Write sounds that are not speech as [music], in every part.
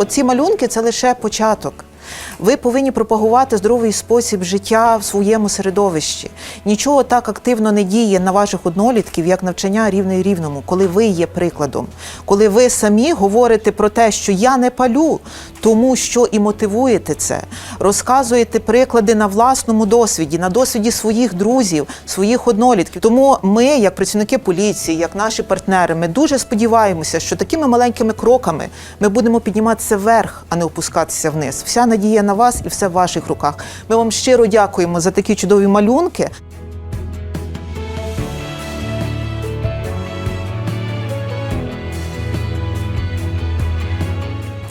оці малюнки це лише початок. Ви повинні пропагувати здоровий спосіб життя в своєму середовищі. Нічого так активно не діє на ваших однолітків, як навчання рівний рівному, коли ви є прикладом, коли ви самі говорите про те, що я не палю, тому що і мотивуєте це, розказуєте приклади на власному досвіді, на досвіді своїх друзів, своїх однолітків. Тому ми, як працівники поліції, як наші партнери, ми дуже сподіваємося, що такими маленькими кроками ми будемо підніматися вверх, а не опускатися вниз. Вся надія на вас і все в ваших руках. Ми вам щиро дякуємо за такі чудові малюнки.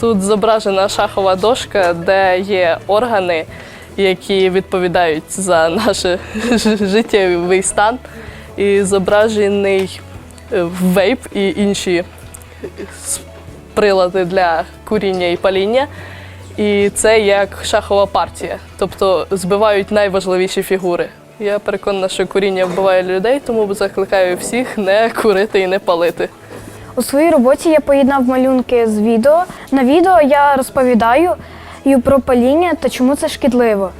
Тут зображена шахова дошка, де є органи, які відповідають за наш [laughs] життєвий стан. І зображений е, вейп і інші прилади для куріння і паління. І це як шахова партія, тобто збивають найважливіші фігури. Я переконана, що куріння вбиває людей, тому закликаю всіх не курити і не палити. У своїй роботі я поєднав малюнки з відео. На відео я розповідаю про паління та чому це шкідливо.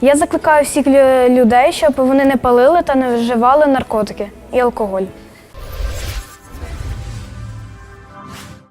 Я закликаю всіх людей, щоб вони не палили та не вживали наркотики і алкоголь.